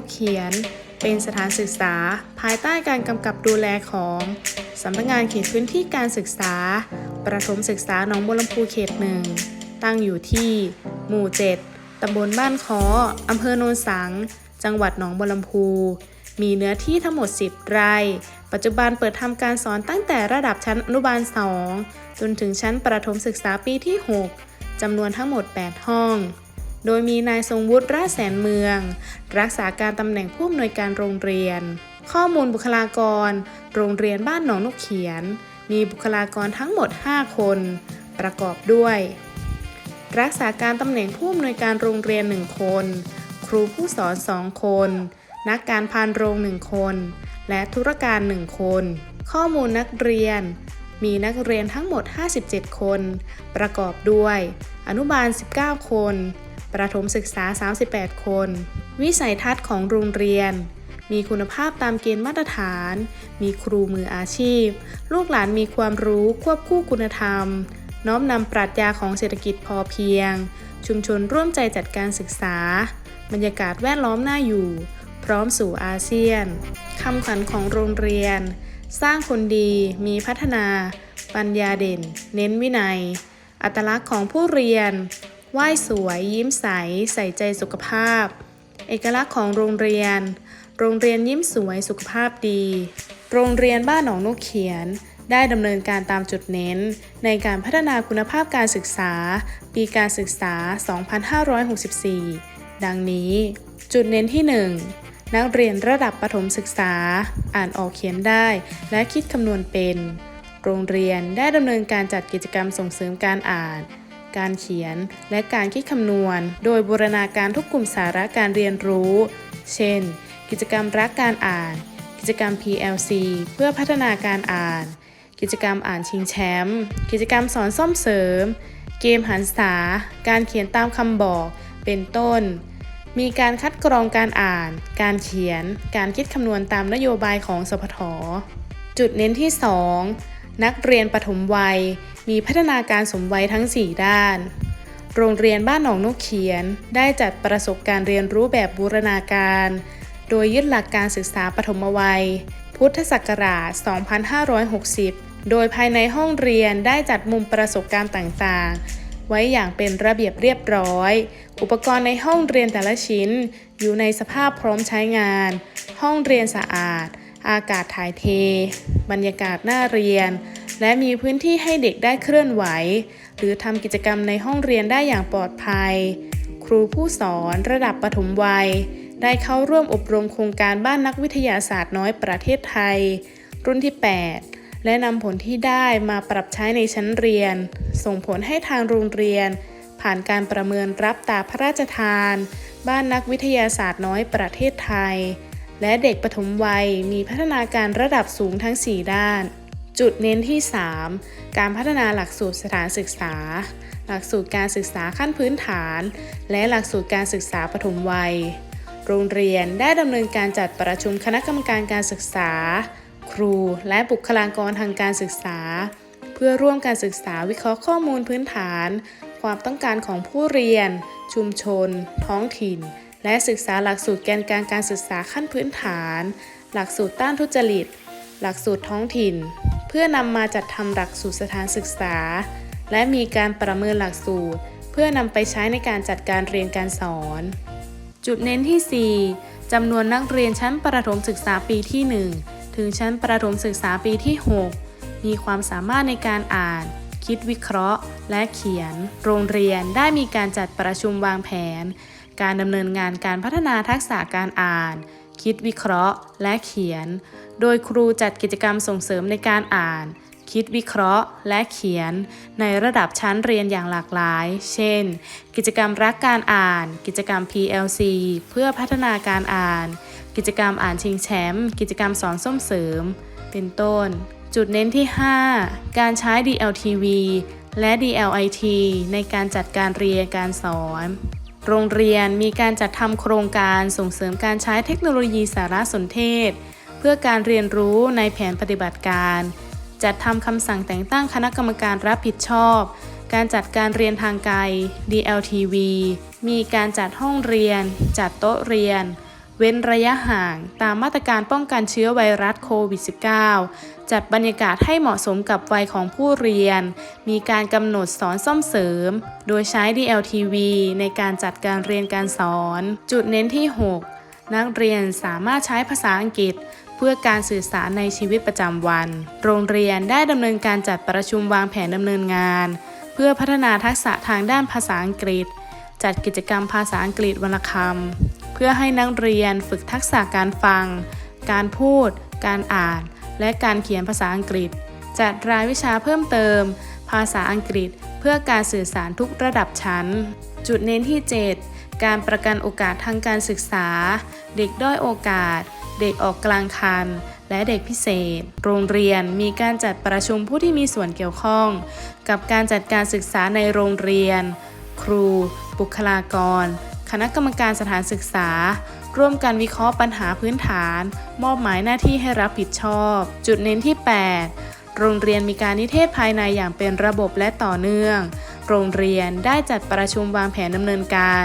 กเขียน เป็นสถานศึกษา ภายใต้การกำกับดูแลของสำนักงานเขตพื้นที่การศึกษา ประถมศึกษาหนองบัวลำพูเขตหนึ่งตั้งอยู่ที่ หมู่ 7ตำบลบ้านคออำเภอโนนสัง จังหวัดหนองบัวลำพู มีเนื้อที่ทั้งหมด 10 ไร่ ปัจจุบันเปิดทำการสอนตั้งแต่ระดับชั้นอนุบาล 2 จนถึงชั้นประถมศึกษาปีที่ 6จำนวนทั้งหมด 8 ห้อง โดยมีนายทรงวุฒิราชแสนเมือง รักษาการตำแหน่งผู้อำนวยการโรงเรียน ข้อมูลบุคลากร โรงเรียนบ้านหนองนกเขียน มีบุคลากรทั้งหมด 5 คน ประกอบด้วย รักษาการตำแหน่งผู้อำนวยการโรงเรียน 1 คน ครูผู้สอน 2 คน นักการพานโรง 1 คน และธุรการ 1 คน ข้อมูลนักเรียน มีนักเรียนทั้งหมด 57 คน ประกอบด้วย อนุบาล 19 คน ประถมศึกษา 38 คน วิสัยทัศน์ของโรงเรียน มีคุณภาพตามเกณฑ์มาตรฐาน มีครูมืออาชีพ ลูกหลานมีความรู้ควบคู่คุณธรรม น้อมนำปรัชญาของเศรษฐกิจพอเพียง ชุมชนร่วมใจจัดการศึกษา บรรยากาศแวดล้อมน่าอยู่ พร้อมสู่อาเซียนคำขวัญของโรงเรียน สร้างคนดีมีพัฒนา ปัญญาเด่น เน้นวินัย อัตลักษณ์ของผู้เรียนไหว้สวย ยิ้มใส ใส่ใจสุขภาพ เอกลักษณ์ของโรงเรียน โรงเรียนยิ้มสวยสุขภาพดี โรงเรียนบ้านหนองนกเขียน ได้ดำเนินการตามจุดเน้น ในการพัฒนาคุณภาพการศึกษา ปีการศึกษา 2564 ดังนี้ จุดเน้นที่ 1 นักเรียนระดับประถมศึกษา อ่านออกเขียนได้ และคิดคำนวณเป็น โรงเรียนได้ดำเนินการจัดกิจกรรมส่งเสริมการอ่าน การเขียน และการคิดคำนวณ โดยบูรณาการทุกกลุ่มสาระการเรียนรู้ เช่น กิจกรรมรักการอ่าน กิจกรรม PLC เพื่อพัฒนาการอ่าน กิจกรรมอ่านชิงแชมป์กิจกรรมสอนซ่อมเสริม เกมหันษา การเขียนตามคำบอก เป็นต้น มีการคัดกรองการอ่าน การเขียน การคิดคำนวณตามนโยบายของสพท จุดเน้นที่ 2 นักเรียนปฐมวัย มีพัฒนาการสมวัยทั้ง 4 ด้าน โรงเรียนบ้านหนองนกเขียน ได้จัดประสบการณ์เรียนรู้แบบบูรณาการ โดยยึดหลักการศึกษาปฐมวัย พุทธศักราช 2560 โดยภายในห้องเรียนได้จัดมุมประสบการณ์ต่างๆ ไว้อย่างเป็นระเบียบเรียบร้อย อุปกรณ์ในห้องเรียนแต่ละชิ้น อยู่ในสภาพพร้อมใช้งาน ห้องเรียนสะอาด อากาศถ่ายเท บรรยากาศน่าเรียน และมีพื้นที่ให้เด็กได้เคลื่อนไหว หรือทำกิจกรรมในห้องเรียนได้อย่างปลอดภัย ครูผู้สอนระดับปฐมวัย ได้เข้าร่วมอบรมโครงการบ้านนักวิทยาศาสตร์น้อยประเทศไทย รุ่นที่ 8 และนำผลที่ได้มาปรับใช้ในชั้นเรียน ส่งผลให้ทางโรงเรียน ผ่านการประเมินรับตาพระราชทาน บ้านนักวิทยาศาสตร์น้อยประเทศไทย และเด็กปฐมวัยมีพัฒนาการระดับสูงทั้ง 4 ด้าน จุดเน้นที่ 3 การพัฒนาหลักสูตรสถานศึกษา หลักสูตรการศึกษาขั้นพื้นฐาน และหลักสูตรการศึกษาปฐมวัย โรงเรียนได้ดำเนินการจัดประชุมคณะกรรมการการศึกษา ครู และบุคลากรทางการศึกษา เพื่อร่วมการศึกษาวิเคราะห์ข้อมูลพื้นฐาน ความต้องการของผู้เรียน ชุมชน ท้องถิ่น และศึกษาหลักสูตรแกนกลางการศึกษาขั้นพื้นฐาน หลักสูตรต้านทุจริต หลักสูตรท้องถิ่น เพื่อนำมาจัดทำหลักสูตรสถานศึกษา และมีการประเมินหลักสูตร เพื่อนำไปใช้ในการจัดการเรียนการสอน จุดเน้นที่ 4จำนวนนักเรียนชั้นประถมศึกษาปีที่ 1 ถึงชั้นประถมศึกษาปีที่ 6 มีความสามารถในการอ่าน คิดวิเคราะห์ และเขียน โรงเรียนได้มีการจัดประชุมวางแผน การดำเนินงานการพัฒนาทักษะการอ่าน คิดวิเคราะห์ และเขียน โดยครูจัดกิจกรรมส่งเสริมในการอ่าน คิดวิเคราะห์ และเขียน ในระดับชั้นเรียนอย่างหลากหลาย เช่น กิจกรรมรักการอ่าน กิจกรรม PLC เพื่อพัฒนาการอ่าน กิจกรรมอ่านชิงแชมป์กิจกรรมสอนส้มเสริม เป็นต้น จุดเน้นที่ 5 การใช้ DLTV และ DLIT ในการจัดการเรียนการสอน โรงเรียนมีการจัดทำโครงการส่งเสริมการใช้เทคโนโลยีสารสนเทศ เพื่อการเรียนรู้ในแผนปฏิบัติการ จัดทำคำสั่งแต่งตั้งคณะกรรมการรับผิดชอบ การจัดการเรียนทางไกล DLTV มีการจัดห้องเรียน จัดโต๊ะเรียน เว้นระยะห่างตามมาตรการป้องกันเชื้อไวรัสโควิด -19 จัดบรรยากาศให้เหมาะสมกับวัยของผู้เรียน มีการกำหนดสอนซ่อมเสริม โดยใช้ DLTV ในการจัดการเรียนการสอน จุดเน้นที่ 6 นักเรียนสามารถใช้ภาษาอังกฤษ เพื่อการสื่อสารในชีวิตประจำวัน โรงเรียนได้ดำเนินการจัดประชุมวางแผนดำเนินงาน เพื่อพัฒนาทักษะทางด้านภาษาอังกฤษ จัดกิจกรรมภาษาอังกฤษวรรณคำเพื่อให้นักเรียนฝึกทักษะการฟัง การพูด การอ่าน และการเขียนภาษาอังกฤษ จัดรายวิชาเพิ่มเติม ภาษาอังกฤษ เพื่อการสื่อสารทุกระดับชั้น จุดเน้นที่ 7 การประกันโอกาสทางการศึกษา เด็กด้อยโอกาส เด็กออกกลางคัน และเด็กพิเศษ โรงเรียนมีการจัดประชุมผู้ที่มีส่วนเกี่ยวข้อง กับการจัดการศึกษาในโรงเรียน ครู บุคลากร คณะกรรมการสถานศึกษา ร่วมกันวิเคราะห์ปัญหาพื้นฐาน มอบหมายหน้าที่ให้รับผิดชอบ จุดเน้นที่ 8 โรงเรียนมีการนิเทศภายในอย่างเป็นระบบและต่อเนื่อง โรงเรียนได้จัดประชุมวางแผนดำเนินการ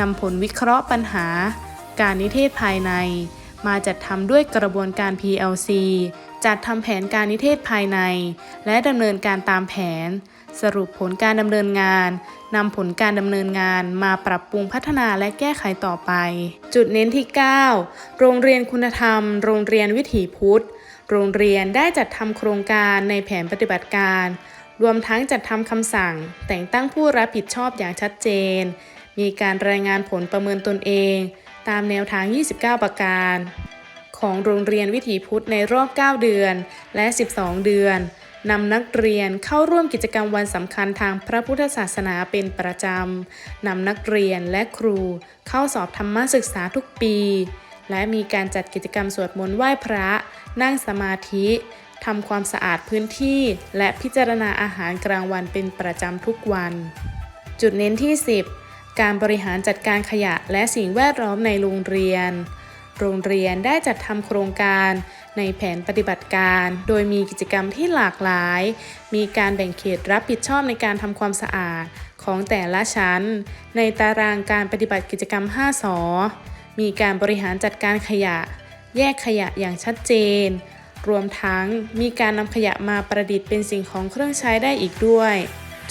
นำผลวิเคราะห์ปัญหา การนิเทศภายใน มาจัดทำด้วยกระบวนการ PLC จัดทำแผนการนิเทศภายใน และดำเนินการตามแผน สรุปผลการดำเนินงานนำผลการดำเนินงานมาปรับปรุงพัฒนาและแก้ไขต่อไป จุดเน้นที่ 9 โรงเรียนคุณธรรม โรงเรียนวิถีพุทธ โรงเรียนได้จัดทำโครงการในแผนปฏิบัติการ รวมทั้งจัดทำคำสั่ง แต่งตั้งผู้รับผิดชอบอย่างชัดเจน มีการรายงานผลประเมินตนเอง ตามแนวทาง 29 ประการ ของโรงเรียนวิถีพุทธในรอบ 9 เดือนและ 12 เดือนนำนักเรียนเข้าร่วมกิจกรรมวันสำคัญทางพระพุทธศาสนาเป็นประจำ นำนักเรียนและครูเข้าสอบธรรมศึกษาทุกปี และมีการจัดกิจกรรมสวดมนต์ไหว้พระ นั่งสมาธิทำความสะอาดพื้นที่ และพิจารณาอาหารกลางวันเป็นประจำทุกวัน จุดเน้นที่ 10 การบริหารจัดการขยะและสิ่งแวดล้อมในโรงเรียน โรงเรียนได้จัดทำโครงการในแผนปฏิบัติการ โดยมีกิจกรรมที่หลากหลาย มีการแบ่งเขตรับผิดชอบในการทำความสะอาดของแต่ละชั้น ในตารางการปฏิบัติกิจกรรม 5สอมีการบริหารจัดการขยะ แยกขยะอย่างชัดเจน รวมทั้งมีการนำขยะมาประดิษฐ์เป็นสิ่งของเครื่องใช้ได้อีกด้วย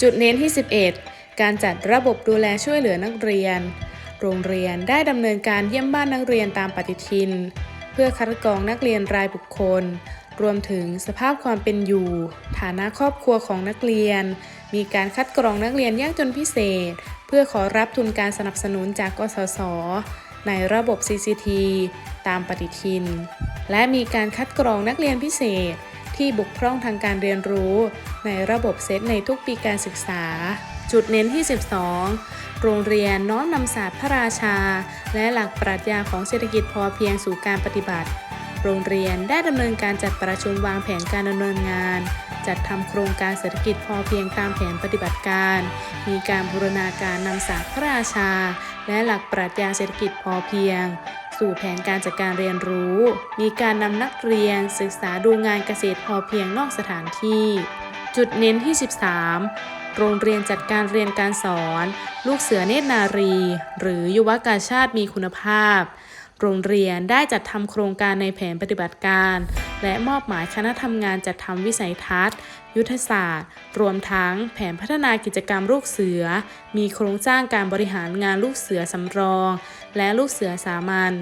จุดเน้นที่ 11 การจัดระบบดูแลช่วยเหลือนักเรียน โรงเรียนได้ดำเนินการเยี่ยมบ้านนักเรียนตามปฏิทิน เพื่อคัดกรองนักเรียนรายบุคคล รวมถึงสภาพความเป็นอยู่ ฐานะครอบครัวของนักเรียน มีการคัดกรองนักเรียนยากจนพิเศษ เพื่อขอรับทุนการสนับสนุนจากกสศในระบบ CCT ตามปฏิทิน และมีการคัดกรองนักเรียนพิเศษ ที่บกพร่องทางการเรียนรู้ ในระบบเซตในทุกปีการศึกษา จุดเน้นที่ 12 โรงเรียนน้อมนำศาสตร์พระราชา และหลักปรัชญาของเศรษฐกิจพอเพียงสู่การปฏิบัติ โรงเรียนได้ดำเนินการจัดประชุมวางแผนการดำเนินงาน จัดทำโครงการเศรษฐกิจพอเพียงตามแผนปฏิบัติการ มีการบูรณาการนำศาสตร์พระราชา และหลักปรัชญาเศรษฐกิจพอเพียง สู่แผนการจัดการเรียนรู้ มีการนำนักเรียน ศึกษาดูงานเกษตรพอเพียงนอกสถานที่จุดเน้นที่ 13 โรงเรียนจัดการเรียนการสอน ลูกเสือเนตรนารี หรือยุวกาชาติมีคุณภาพ โรงเรียนได้จัดทำโครงการในแผนปฏิบัติการ และมอบหมายคณะทำงานจัดทำวิสัยทัศน์ ยุทธศาสตร์ รวมทั้งแผนพัฒนากิจกรรมลูกเสือ มีโครงสร้างการบริหารงานลูกเสือสำรอง และลูกเสือสามัญ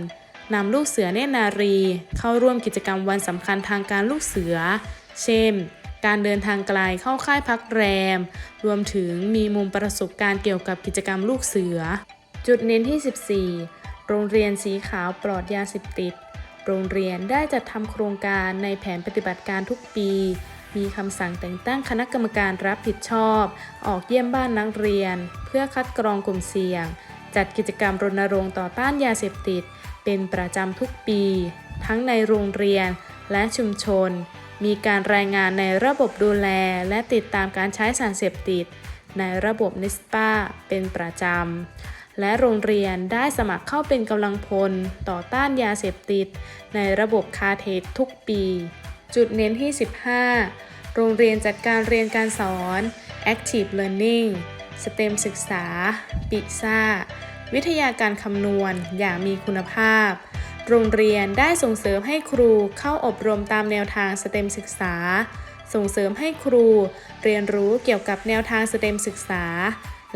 นำลูกเสือเนตรนารี เข้าร่วมกิจกรรมวันสำคัญทางการลูกเสือ เช่น การเดินทางไกลเข้าค่ายพักแรม รวมถึงมีมุมประสบการณ์เกี่ยวกับกิจกรรมลูกเสือ จุดเน้นที่ 14 โรงเรียนสีขาวปลอดยาเสพติด โรงเรียนได้จัดทำโครงการในแผนปฏิบัติการทุกปี มีคำสั่งแต่งตั้งคณะกรรมการรับผิดชอบ ออกเยี่ยมบ้านนักเรียน เพื่อคัดกรองกลุ่มเสี่ยง จัดกิจกรรมรณรงค์ต่อต้านยาเสพติด เป็นประจำทุกปี ทั้งในโรงเรียนและชุมชน มีการรายงานในระบบดูแล และติดตามการใช้สารเสพติด ในระบบนิสปาเป็นประจำ และโรงเรียนได้สมัครเข้าเป็นกำลังพล ต่อต้านยาเสพติด ในระบบคาเทสทุกปี จุดเน้นที่ 15 โรงเรียนจัดการเรียนการสอน Active Learning STEM ศึกษา ปิซ่า วิทยาการคำนวณอย่างมีคุณภาพ โรงเรียนได้ส่งเสริมให้ครูเข้าอบรมตามแนวทางสเต็มศึกษา ส่งเสริมให้ครู เรียนรู้เกี่ยวกับแนวทางสเต็มศึกษา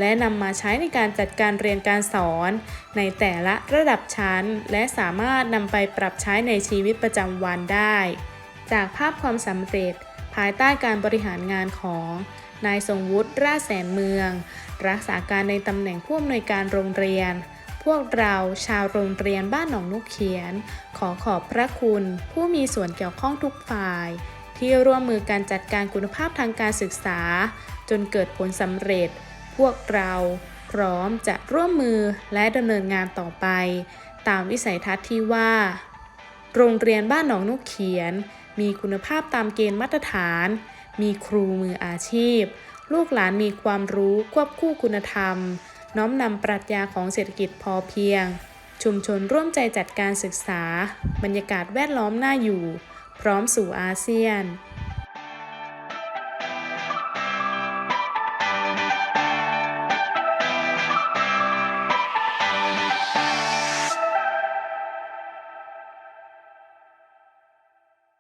และนำมาใช้ในการจัดการเรียนการสอน ในแต่ละระดับชั้น และสามารถนำไปปรับใช้ในชีวิตประจำวันได้ จากภาพความสำเร็จ ภายใต้การบริหารงานของนายทรงวุฒิราชแสนเมือง รักษาการในตำแหน่งผู้อำนวยการโรงเรียน พวกเราชาวโรงเรียนบ้านหนองนุกเขียน ขอขอบพระคุณ ผู้มีส่วนเกี่ยวข้องทุกฝ่าย ที่ร่วมมือการจัดการคุณภาพทางการศึกษา จนเกิดผลสำเร็จ พวกเราพร้อมจะร่วมมือและดำเนินงานต่อไป ตามวิสัยทัศน์ที่ว่า โรงเรียนบ้านหนองนกเขียน มีคุณภาพตามเกณฑ์มาตรฐาน มีครูมืออาชีพ ลูกหลานมีความรู้ควบคู่คุณธรรม น้อมนำปรัชญาของเศรษฐกิจพอเพียง ชุมชนร่วมใจจัดการศึกษา บรรยากาศแวดล้อมน่าอยู่ พร้อมสู่อาเซียน